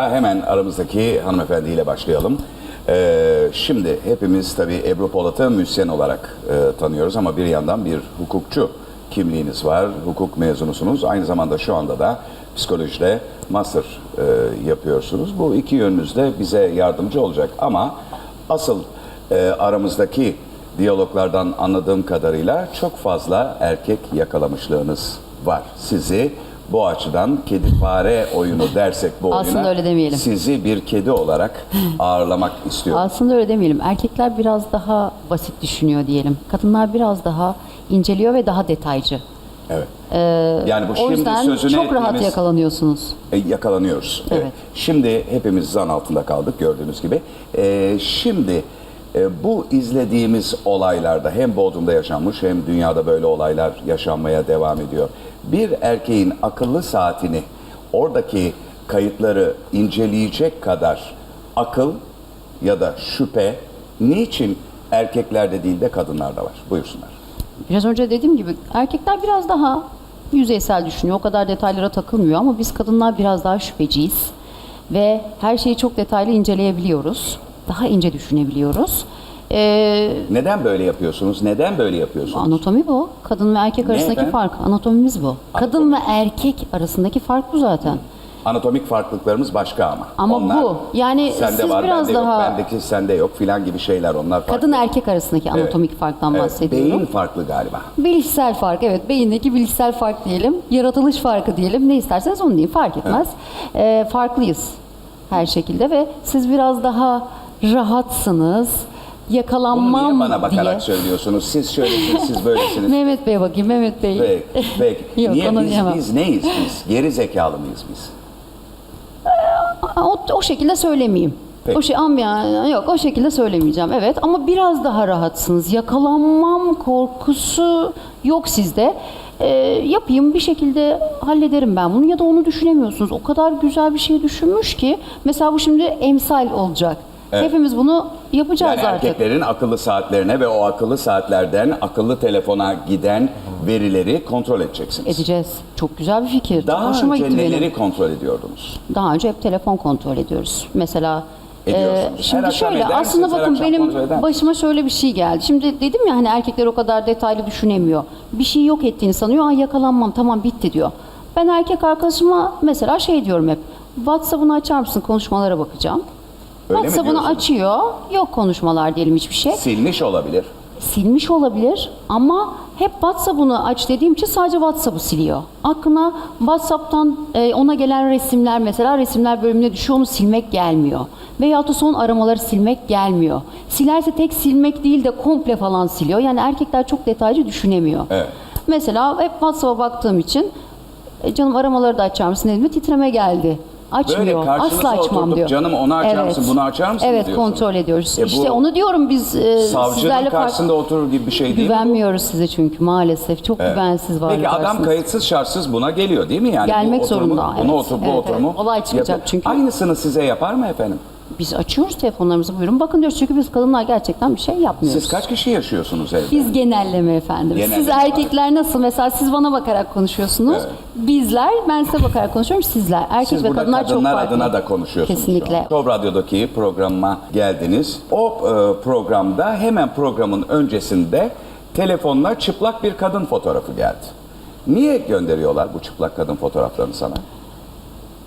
Hemen aramızdaki hanımefendiyle başlayalım. Ee, şimdi hepimiz tabii Ebru Polat'ı müzisyen olarak e, tanıyoruz ama bir yandan bir hukukçu kimliğiniz var. Hukuk mezunusunuz. Aynı zamanda şu anda da psikolojide master e, yapıyorsunuz. Bu iki yönünüz de bize yardımcı olacak. Ama asıl e, aramızdaki diyaloglardan anladığım kadarıyla çok fazla erkek yakalamışlığınız var. Sizi bu açıdan kedi fare oyunu dersek bu oyuna Aslında öyle demeyelim. sizi bir kedi olarak ağırlamak istiyorum. Aslında öyle demeyelim. Erkekler biraz daha basit düşünüyor diyelim. Kadınlar biraz daha inceliyor ve daha detaycı. Evet. Ee, Yani bu o şimdi yüzden sözünü çok rahat ettiğimiz- yakalanıyorsunuz. E, yakalanıyoruz. Evet. Şimdi hepimiz zan altında kaldık gördüğünüz gibi. E, şimdi e, bu izlediğimiz olaylarda hem Bodrum'da yaşanmış hem dünyada böyle olaylar yaşanmaya devam ediyor. Bir erkeğin akıllı saatini oradaki kayıtları inceleyecek kadar akıl ya da şüphe niçin erkeklerde değil de kadınlarda var? Buyursunlar. Biraz önce dediğim gibi erkekler biraz daha yüzeysel düşünüyor. O kadar detaylara takılmıyor ama biz kadınlar biraz daha şüpheciyiz. Ve her şeyi çok detaylı inceleyebiliyoruz. Daha ince düşünebiliyoruz. Ee, Neden böyle yapıyorsunuz? Neden böyle yapıyorsunuz? anatomi bu. Kadın ve erkek arasındaki efendim? fark. Anatomimiz bu. Kadın ve erkek arasındaki fark bu zaten. Anatomik farklılıklarımız başka ama. Ama bu. Yani sende siz var, biraz bende daha- yok, bendeki sende yok filan gibi şeyler onlar farklı. Kadın erkek arasındaki anatomik farktan Evet, bahsediyorum. Beyin farklı galiba. Bilişsel fark evet beyindeki bilişsel fark diyelim. Yaratılış farkı diyelim. Ne isterseniz onu deyin fark etmez. Ee, farklıyız her şekilde ve siz biraz daha rahatsınız. Bunu Yakalanmam niye bana bakarak diye. söylüyorsunuz? Siz şöylesiniz, siz böylesiniz. Mehmet Bey bakayım Mehmet Bey. Peki, peki. Yok, niye biz, diyemem. biz neyiz biz? Geri zekalı mıyız biz? O, o şekilde söylemeyeyim. Peki. O şey amya yok o şekilde söylemeyeceğim. Evet ama biraz daha rahatsınız. Yakalanmam korkusu yok sizde. Ee, yapayım bir şekilde hallederim ben bunu ya da onu düşünemiyorsunuz. O kadar güzel bir şey düşünmüş ki mesela bu şimdi emsal olacak. Evet. Hepimiz bunu yapacağız Yani artık. erkeklerin akıllı saatlerine ve o akıllı saatlerden akıllı telefona giden verileri kontrol edeceksiniz. Edeceğiz. Çok güzel bir fikir. Daha hoşuma önce gitti benim. neleri kontrol ediyordunuz? Daha önce hep telefon kontrol ediyoruz. Mesela Ediyorsunuz. e, şimdi Her şöyle aslında bakın benim başıma şöyle bir şey geldi. Şimdi dedim ya hani erkekler o kadar detaylı düşünemiyor. Bir şey yok ettiğini sanıyor. Ay yakalanmam tamam bitti diyor. Ben erkek arkadaşıma mesela şey diyorum hep. WhatsApp'ını açar mısın konuşmalara bakacağım. Öyle WhatsApp'ını açıyor. Yok konuşmalar diyelim hiçbir şey Silmiş olabilir. silmiş olabilir ama hep WhatsApp'ını aç dediğim için sadece WhatsApp'ı siliyor. Aklına WhatsApp'tan e, ona gelen resimler mesela resimler bölümüne düşüyor onu silmek gelmiyor. Veyahut da son aramaları silmek gelmiyor. Silerse tek silmek değil de komple falan siliyor. Yani erkekler çok detaycı düşünemiyor. Evet. Mesela hep WhatsApp'a baktığım için e, canım aramaları da açar mısın dediğimde titreme geldi. Açmıyor. karşınıza Asla açmam diyor. "Canım onu açar mısın, bunu açar mısın?" Evet diyorsun. kontrol ediyoruz. E bu işte onu diyorum biz e, Savcının sizlerle karşısında oturur gibi bir şey değil? Güvenmiyoruz size çünkü maalesef. Çok güvensiz var. Peki adam kayıtsız şartsız buna geliyor değil mi yani? Gelmek bu oturumu, zorunda, Bunu evet. otur, bu Evet, oturumu. evet. Olay çıkacak çünkü. Aynısını size yapar mı efendim? Biz açıyoruz telefonlarımızı buyurun bakın diyoruz çünkü biz kadınlar gerçekten bir şey yapmıyoruz. Siz kaç kişi yaşıyorsunuz evde? Biz genelleme efendim. Genelleme siz var. erkekler nasıl? Mesela siz bana bakarak konuşuyorsunuz. Evet. Bizler, ben size bakarak konuşuyorum. Sizler. Erkek Siz ve burada kadınlar çok kadınlar farklı. adına da konuşuyorsunuz. şu Kesinlikle. Top Radyo'daki programıma geldiniz. O e, programda hemen programın öncesinde telefonla çıplak bir kadın fotoğrafı geldi. Niye gönderiyorlar bu çıplak kadın fotoğraflarını sana?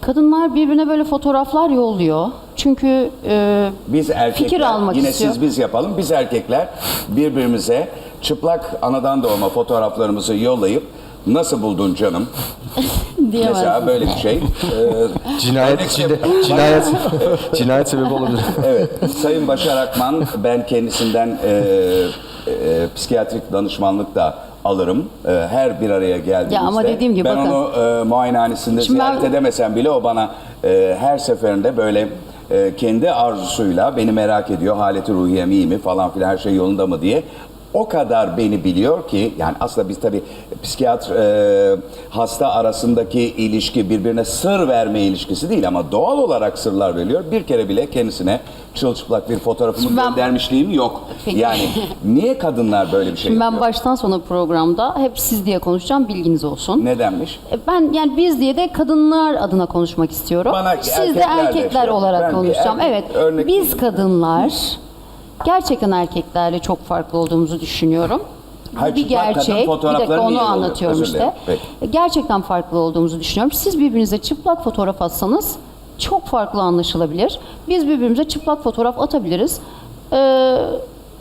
Kadınlar birbirine böyle fotoğraflar yolluyor. Çünkü e, Biz erkekler, Fikir almak yine istiyor. siz biz yapalım. Biz erkekler birbirimize çıplak anadan doğma fotoğraflarımızı yollayıp nasıl buldun canım? diyemezsiniz. Mesela böyle bir şey. Ee, Cinayet örnek- içinde cinayet cinayet sebebi olabilir. Evet, Sayın Başar Akman, ben kendisinden e, e, psikiyatrik danışmanlık da alırım. E, her bir araya geldiğimizde. Ya ama dediğim gibi ben bakın. onu e, muayenehanesinde Şimdi ben- ziyaret edemesem bile o bana e, her seferinde böyle e, kendi arzusuyla beni merak ediyor. Haleti ruhiyem iyi mi falan filan her şey yolunda mı diye o kadar beni biliyor ki yani aslında biz tabii psikiyatr e, hasta arasındaki ilişki birbirine sır verme ilişkisi değil ama doğal olarak sırlar veriliyor. Bir kere bile kendisine çılçıplak bir fotoğrafımı Şimdi ben- göndermişliğim yok. Peki. Yani niye kadınlar böyle bir şey Şimdi ben yapıyor? baştan sona programda hep siz diye konuşacağım bilginiz olsun. Nedenmiş? E, Ben yani biz diye de kadınlar adına konuşmak istiyorum. Bana Siz de erkekler de erkekler şey- olarak ben bir konuşacağım. erkek evet. örnek Biz vereyim. kadınlar gerçekten erkeklerle çok farklı olduğumuzu düşünüyorum. Bu Hayır, bir çıplak kadın gerçek. Bir fotoğrafları dakika onu oluyor? anlatıyorum Özür dilerim. işte. Gerçekten farklı olduğumuzu düşünüyorum. Siz birbirinize çıplak fotoğraf atsanız çok farklı anlaşılabilir. Biz birbirimize çıplak fotoğraf atabiliriz. Ee,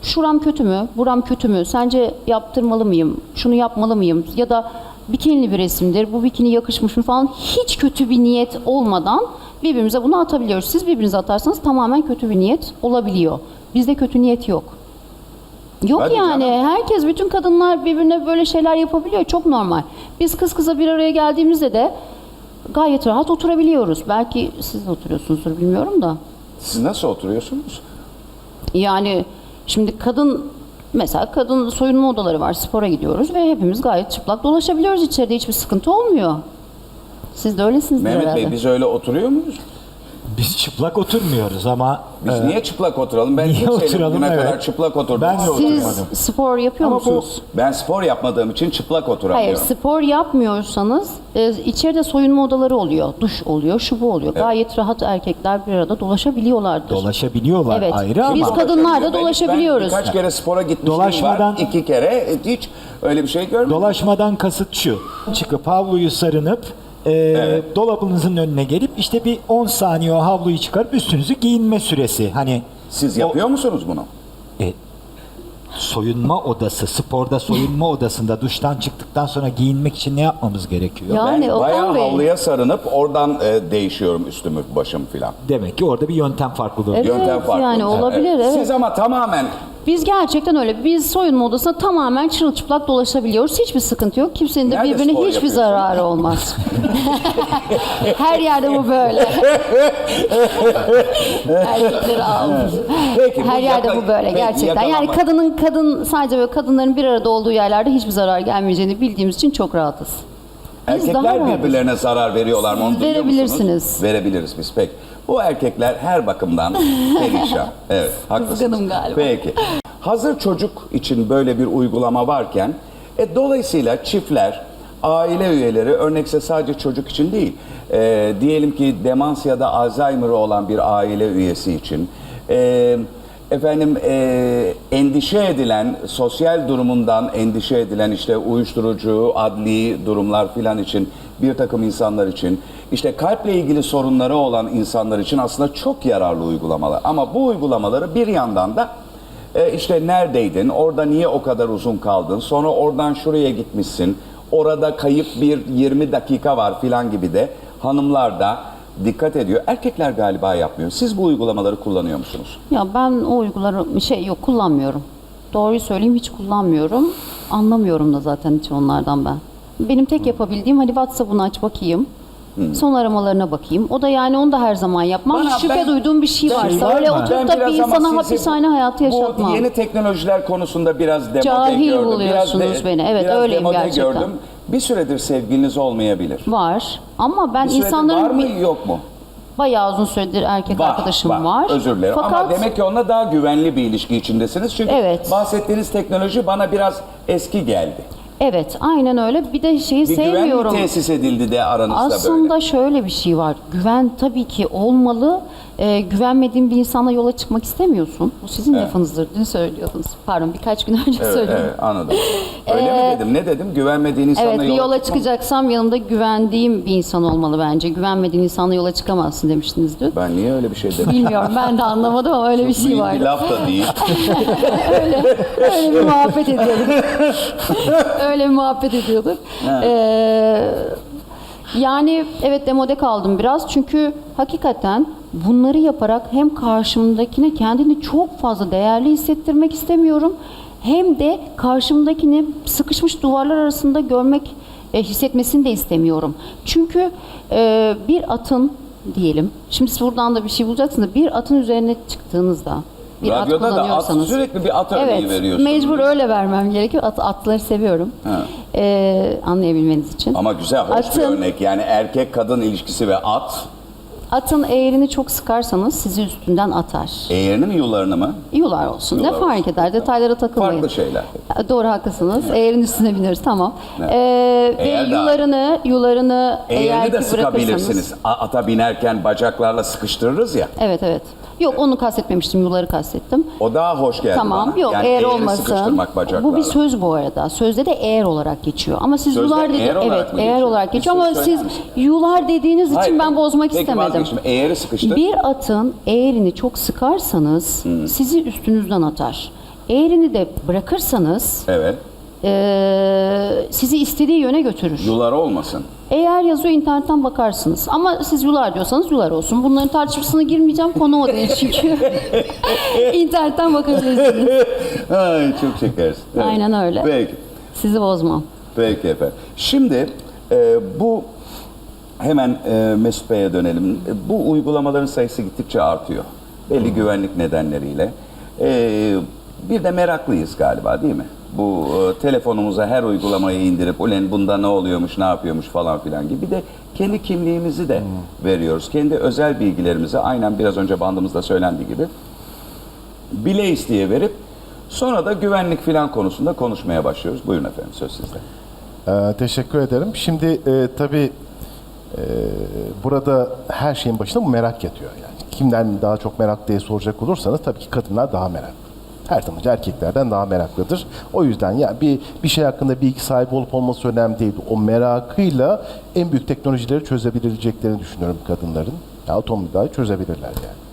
şuram kötü mü? Buram kötü mü? Sence yaptırmalı mıyım? Şunu yapmalı mıyım? Ya da bikinili bir resimdir. Bu bikini yakışmış mı falan. Hiç kötü bir niyet olmadan birbirimize bunu atabiliyoruz. Siz birbirinize atarsanız tamamen kötü bir niyet olabiliyor. Bizde kötü niyet yok. Yok Hadi yani canım. herkes bütün kadınlar birbirine böyle şeyler yapabiliyor çok normal. Biz kız kıza bir araya geldiğimizde de gayet rahat oturabiliyoruz. Belki siz de oturuyorsunuzdur bilmiyorum da. Siz nasıl oturuyorsunuz? Yani şimdi kadın mesela kadın soyunma odaları var spora gidiyoruz ve hepimiz gayet çıplak dolaşabiliyoruz içeride hiçbir sıkıntı olmuyor. Siz de öylesinizdir Mehmet herhalde. Bey biz öyle oturuyor muyuz? Biz çıplak oturmuyoruz ama Biz e, niye çıplak oturalım? Ben niye kimseyle oturalım, bugüne evet. kadar çıplak oturdum. Ben de Siz oturmadım. spor yapıyor Ama bu- musunuz? Ben spor yapmadığım için çıplak Hayır, oturamıyorum. spor yapmıyorsanız e, içeride soyunma odaları oluyor, duş oluyor, şu bu oluyor. Gayet rahat erkekler bir arada dolaşabiliyorlardır. dolaşabiliyorlar Evet. ayrı ama Biz kadınlar da Ben- dolaşabiliyoruz. Ben birkaç kere spora gitmiştim Dolaşmadan- var. iki kere hiç öyle bir şey görmedim. dolaşmadan kasıt şu. Çıkıp havluyu sarınıp e, dolabınızın önüne gelip işte bir 10 saniye o havluyu çıkarıp üstünüzü giyinme süresi. Hani Siz o- yapıyor musunuz bunu? E, soyunma odası, sporda soyunma odasında duştan çıktıktan sonra giyinmek için ne yapmamız gerekiyor? Ya- Yani ben Okan bayağı Bey- havluya sarınıp oradan e, değişiyorum üstümü, başım filan. Demek ki orada bir yöntem farklılığı. Evet. Yöntem farklı. yani olabilir, evet. Siz ama tamamen Biz gerçekten öyle. Biz soyunma odasında tamamen çırılçıplak dolaşabiliyoruz. Hiçbir sıkıntı yok. Kimsenin de Nerede birbirine spor hiçbir yapıyorsun? zararı olmaz. Her yerde bu böyle. Erkekleri almış. Peki, bu Her yerde yaka- bu böyle peki, gerçekten. Yani kadının kadın sadece böyle kadınların bir arada olduğu yerlerde hiçbir zarar gelmeyeceğini bildiğimiz için çok rahatız. Biz daha erkekler rahatız. birbirlerine zarar veriyorlar mı? Onu duyuyor musunuz? verebilirsiniz. Verebiliriz biz pek. Bu erkekler her bakımdan perişan. Evet, haklısınız. Kızgınım galiba. Peki. Hazır çocuk için böyle bir uygulama varken, e, dolayısıyla çiftler, aile üyeleri, örnekse sadece çocuk için değil, e, diyelim ki demans ya da Alzheimer'ı olan bir aile üyesi için, e, efendim e, endişe edilen, sosyal durumundan endişe edilen işte uyuşturucu, adli durumlar filan için bir takım insanlar için, işte kalple ilgili sorunları olan insanlar için aslında çok yararlı uygulamalar. Ama bu uygulamaları bir yandan da e, işte neredeydin, orada niye o kadar uzun kaldın, sonra oradan şuraya gitmişsin, orada kayıp bir 20 dakika var filan gibi de hanımlar da dikkat ediyor. Erkekler galiba yapmıyor. Siz bu uygulamaları kullanıyor musunuz? Ya ben o uyguları şey yok kullanmıyorum. Doğruyu söyleyeyim hiç kullanmıyorum. Anlamıyorum da zaten hiç onlardan ben. Benim tek yapabildiğim hadi WhatsApp'ını aç bakayım. Son aramalarına bakayım. O da yani onu da her zaman yapmam. Bana- Şüphe ben- duyduğum bir şey Ben- varsa var öyle mı? Oturup da biraz bir ama insana sizi hapishane hayatı yaşatmam. Bu yeni teknolojiler konusunda biraz demode Cahil gördüm. buluyorsunuz biraz beni. Evet, biraz öyleyim demode gerçekten. gördüm. Bir süredir sevgiliniz olmayabilir. Var ama ben Bir süredir insanların var mı yok mu? bayağı uzun süredir erkek arkadaşım var. Özür dilerim Fakat ama demek ki onunla daha güvenli bir ilişki içindesiniz. Çünkü Evet. bahsettiğiniz teknoloji bana biraz eski geldi. Evet aynen öyle. Bir de şeyi Bir güven mi sevmiyorum. tesis edildi de aranızda Aslında böyle? şöyle bir şey var. Güven tabii ki olmalı. Ee, güvenmediğin bir insana yola çıkmak istemiyorsun. Bu sizin lafınızdır. Dün söylüyordunuz. Pardon birkaç gün önce Evet, söyledim. evet, anladım. Öyle mi dedim? Ne dedim? Güvenmediğin insanla Ee, Evet bir yola, yola çıkmam. çıkacaksam yanımda güvendiğim bir insan olmalı bence. Güvenmediğin insanla yola çıkamazsın demiştiniz dün. Ben niye öyle bir şey dedim? Bilmiyorum ben de anlamadım ama öyle bir şey Büyük bir laf da değil. Öyle bir muhabbet ediyorduk. Öyle bir muhabbet ediyorduk. Ee, yani evet demode kaldım biraz çünkü hakikaten bunları yaparak hem karşımdakine kendini çok fazla değerli hissettirmek istemiyorum hem de karşımdakini sıkışmış duvarlar arasında görmek e, hissetmesini de istemiyorum. Çünkü e, bir atın diyelim şimdi siz buradan da bir şey bulacaksınız bir atın üzerine çıktığınızda bir at Radyoda da at, kullanıyorsanız. sürekli bir at örneği Evet, veriyorsun. mecbur öyle vermem gerekiyor. At, atları seviyorum. Ha. Ee, anlayabilmeniz için. Ama güzel, hoş bir Atın- örnek. Yani erkek kadın ilişkisi ve at. Atın eğerini çok sıkarsanız sizi üstünden atar. Eğerini mi yollarını mı? Yular olsun. Yular ne fark olsun. eder? Detaylara takılmayın. Farklı şeyler. Doğru haklısınız. Eğerin üstüne bineriz tamam. Evet. Ee, ve Eğer yularını yularını eğer Eğerini ki de sıkabilirsiniz. Ata binerken bacaklarla sıkıştırırız ya. Evet evet. Yok onu kastetmemiştim. Yuları kastettim. O daha hoş geldi Tamam bana. yok yani eğer olmasın. sıkıştırmak bacaklarla. Bu bir söz bu arada. Sözde de eğer olarak geçiyor. Ama siz Sözde yular dedi eğer olarak evet mı eğer geçiyor? olarak Bir geçiyor söz ama siz yular dediğiniz Hayır, için ben bozmak peki istemedim. vazgeçtim. Eğeri sıkıştır. Bir atın eğerini çok sıkarsanız Hmm. sizi üstünüzden atar. Eğerini de bırakırsanız Evet. Eee, sizi istediği yöne götürür. Yular olmasın. Eğer yazıyor internetten bakarsınız. Ama siz yular diyorsanız yular olsun. Bunların tartışmasına girmeyeceğim. Konu o değil çünkü. internetten bakabilirsiniz. Ay çok şekersin. Evet. Aynen öyle. Peki. Sizi bozmam. Peki efendim. Şimdi e, bu hemen e, Mesut Bey'e dönelim. E, Bu uygulamaların sayısı gittikçe artıyor. Belli güvenlik nedenleriyle. E, bir de meraklıyız galiba değil mi? Bu e, telefonumuza her uygulamayı indirip ulen bunda ne oluyormuş, ne yapıyormuş falan filan gibi. Bir de kendi kimliğimizi de veriyoruz. Kendi özel bilgilerimizi aynen biraz önce bandımızda söylendiği gibi bile isteye verip sonra da güvenlik filan konusunda konuşmaya başlıyoruz. Buyurun efendim söz sizde. Ee, teşekkür ederim. Şimdi e, tabii e, burada her şeyin başında bu merak yatıyor. Yani kimden daha çok merak diye soracak olursanız tabii ki kadınlar daha meraklı. Her zaman erkeklerden daha meraklıdır. O yüzden ya bir bir şey hakkında bilgi sahibi olup olması önemli değil. O merakıyla en büyük teknolojileri çözebileceklerini düşünüyorum kadınların. Ya otomobil çözebilirler yani.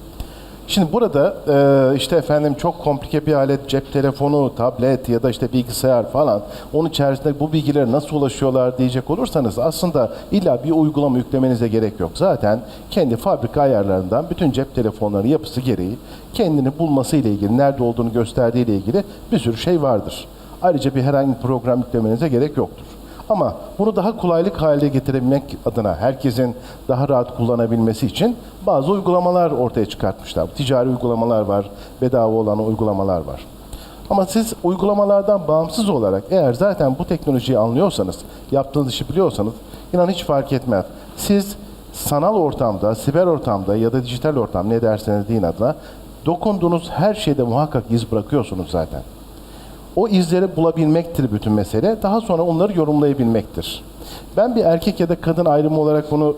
Şimdi burada e, işte efendim çok komplike bir alet, cep telefonu, tablet ya da işte bilgisayar falan onun içerisinde bu bilgilere nasıl ulaşıyorlar diyecek olursanız aslında illa bir uygulama yüklemenize gerek yok. Zaten kendi fabrika ayarlarından bütün cep telefonlarının yapısı gereği kendini bulması ile ilgili, nerede olduğunu gösterdiği ile ilgili bir sürü şey vardır. Ayrıca bir herhangi bir program yüklemenize gerek yoktur. Ama bunu daha kolaylık haline getirebilmek adına herkesin daha rahat kullanabilmesi için bazı uygulamalar ortaya çıkartmışlar. Ticari uygulamalar var, bedava olan uygulamalar var. Ama siz uygulamalardan bağımsız olarak eğer zaten bu teknolojiyi anlıyorsanız, yaptığınız işi biliyorsanız inan hiç fark etmez. Siz sanal ortamda, siber ortamda ya da dijital ortam ne derseniz deyin adına dokunduğunuz her şeyde muhakkak iz bırakıyorsunuz zaten. O izleri bulabilmektir bütün mesele. Daha sonra onları yorumlayabilmektir. Ben bir erkek ya da kadın ayrımı olarak bunu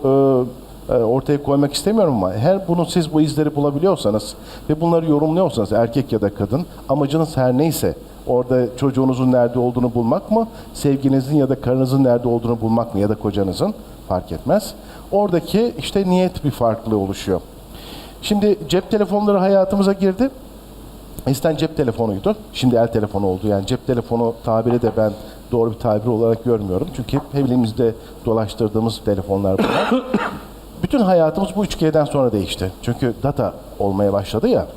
e, e, ortaya koymak istemiyorum ama her bunu siz bu izleri bulabiliyorsanız ve bunları yorumluyorsanız erkek ya da kadın amacınız her neyse orada çocuğunuzun nerede olduğunu bulmak mı, sevginizin ya da karınızın nerede olduğunu bulmak mı ya da kocanızın fark etmez. Oradaki işte niyet bir farklılığı oluşuyor. Şimdi cep telefonları hayatımıza girdi. Eskiden cep telefonuydu. Şimdi el telefonu oldu. Yani cep telefonu tabiri de ben doğru bir tabir olarak görmüyorum. Çünkü hep elimizde dolaştırdığımız telefonlar bunlar. Bütün hayatımız bu 3G'den sonra değişti. Çünkü data olmaya başladı ya.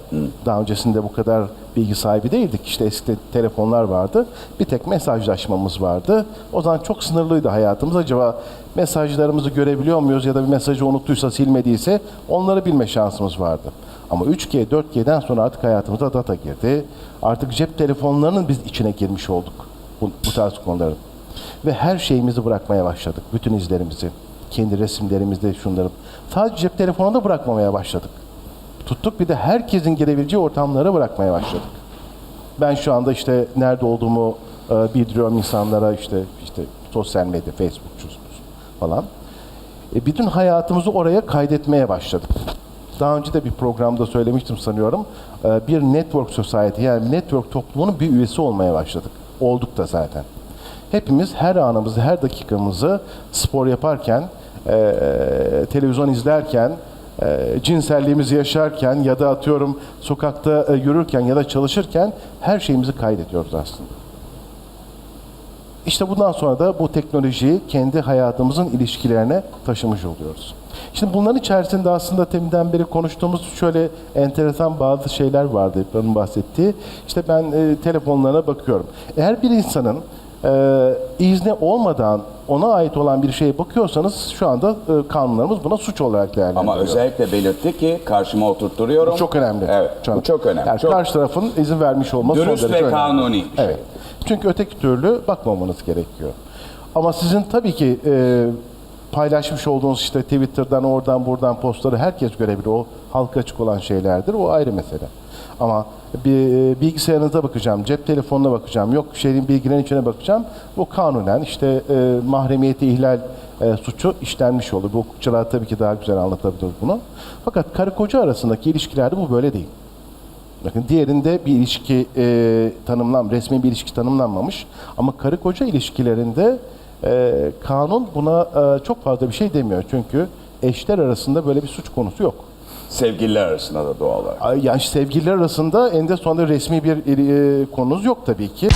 Daha öncesinde bu kadar bilgi sahibi değildik. İşte eski telefonlar vardı. Bir tek mesajlaşmamız vardı. O zaman çok sınırlıydı hayatımız. Acaba mesajlarımızı görebiliyor muyuz ya da bir mesajı unuttuysa silmediyse onları bilme şansımız vardı. Ama 3G, 4G'den sonra artık hayatımıza data girdi. Artık cep telefonlarının biz içine girmiş olduk bu, bu tarz konuların. Ve her şeyimizi bırakmaya başladık. Bütün izlerimizi. Kendi resimlerimizde şunların. Sadece cep telefonu da bırakmamaya başladık. Tuttuk bir de herkesin girebileceği ortamlara bırakmaya başladık. Ben şu anda işte nerede olduğumu e, bildiriyorum insanlara işte işte sosyal medya, Facebook falan. E, bütün hayatımızı oraya kaydetmeye başladık. Daha önce de bir programda söylemiştim sanıyorum. E, bir network society yani network toplumunun bir üyesi olmaya başladık. Olduk da zaten. Hepimiz her anımızı, her dakikamızı spor yaparken, e, televizyon izlerken, e, cinselliğimizi yaşarken ya da atıyorum sokakta e, yürürken ya da çalışırken her şeyimizi kaydediyoruz aslında. İşte bundan sonra da bu teknolojiyi kendi hayatımızın ilişkilerine taşımış oluyoruz. Şimdi bunların içerisinde aslında teminden beri konuştuğumuz şöyle enteresan bazı şeyler vardı İbrahim'in bahsettiği. İşte ben e, telefonlarına bakıyorum. Eğer bir insanın e, izni olmadan ona ait olan bir şeye bakıyorsanız şu anda e, kanunlarımız buna suç olarak değerlendiriyor. Ama özellikle belirtti ki karşıma oturtturuyorum. Bu çok önemli. Evet, an- bu çok önemli. Yani Çok- karşı tarafın izin vermiş olması Dürüst son derece ve önemli. kanuni bir şey. Evet. Çünkü öteki türlü bakmamanız gerekiyor. Ama sizin tabii ki e, paylaşmış olduğunuz işte Twitter'dan oradan buradan postları herkes görebilir. O halka açık olan şeylerdir. O ayrı mesele. Ama bir e, bilgisayarınıza bakacağım, cep telefonuna bakacağım, yok şeyin bilgilerin içine bakacağım. Bu kanunen işte e, mahremiyeti ihlal e, suçu işlenmiş olur. Bu hukukçular tabii ki daha güzel anlatabilir bunu. Fakat karı koca arasındaki ilişkilerde bu böyle değil. Bakın diğerinde bir ilişki e, tanımlan, resmi bir ilişki tanımlanmamış. Ama karı koca ilişkilerinde e, kanun buna e, çok fazla bir şey demiyor. Çünkü eşler arasında böyle bir suç konusu yok. Sevgililer arasında da doğal olarak. Yani sevgililer arasında eninde sonunda resmi bir e, konunuz yok tabii ki.